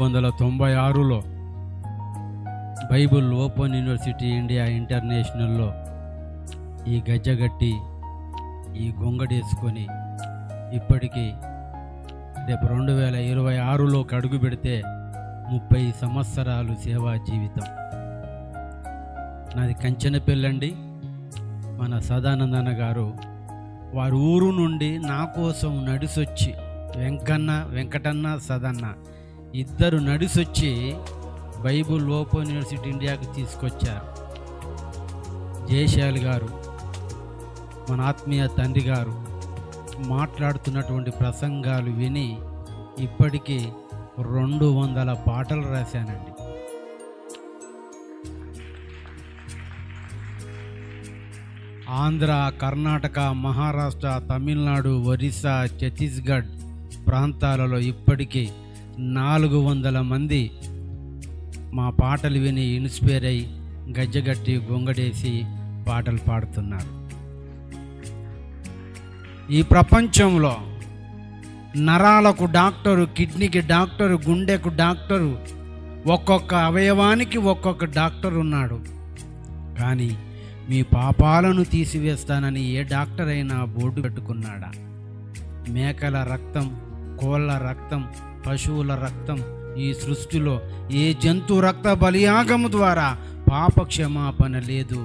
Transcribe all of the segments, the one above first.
వందల తొంభై ఆరులో బైబుల్ ఓపెన్ యూనివర్సిటీ ఇండియా ఇంటర్నేషనల్లో ఈ గజ్జగట్టి ఈ గొంగడేసుకొని ఇప్పటికీ రేపు రెండు వేల ఇరవై ఆరులోకి అడుగు పెడితే ముప్పై సంవత్సరాలు సేవా జీవితం. నాది కంచెన పెళ్ళండి మన సదానందన్న గారు వారి ఊరు నుండి నా కోసం నడిసొచ్చి వెంకన్న వెంకటన్న సదన్న ఇద్దరు నడిసొచ్చి బైబుల్ ఓపెన్ యూనివర్సిటీ ఇండియాకి తీసుకొచ్చారు. జయశాలి గారు మన ఆత్మీయ తండ్రి గారు మాట్లాడుతున్నటువంటి ప్రసంగాలు విని ఇప్పటికీ రెండు వందల పాటలు రాశానండి. ఆంధ్ర కర్ణాటక మహారాష్ట్ర తమిళనాడు ఒరిస్సా ఛత్తీస్గఢ్ ప్రాంతాలలో ఇప్పటికీ నాలుగు వందల మంది మా పాటలు విని ఇన్స్పైర్ అయి గజ్జగట్టి గొంగడేసి పాటలు పాడుతున్నారు. ఈ ప్రపంచంలో నరాలకు డాక్టరు కిడ్నీకి డాక్టరు గుండెకు డాక్టరు ఒక్కొక్క అవయవానికి ఒక్కొక్క డాక్టర్ ఉన్నాడు. కానీ మీ పాపాలను తీసివేస్తానని ఏ డాక్టర్ అయినా బోర్డు పెట్టుకున్నాడా? మేకల రక్తం కోళ్ళ రక్తం పశువుల రక్తం ఈ సృష్టిలో ఏ జంతు రక్త బలియాగము ద్వారా పాప క్షమాపణ లేదు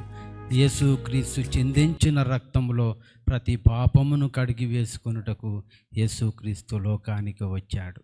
యేసుక్రీస్తు చెందించిన రక్తంలో ప్రతి పాపమును కడిగి వేసుకొనుటకు యేసుక్రీస్తు లోకానికి వచ్చాడు.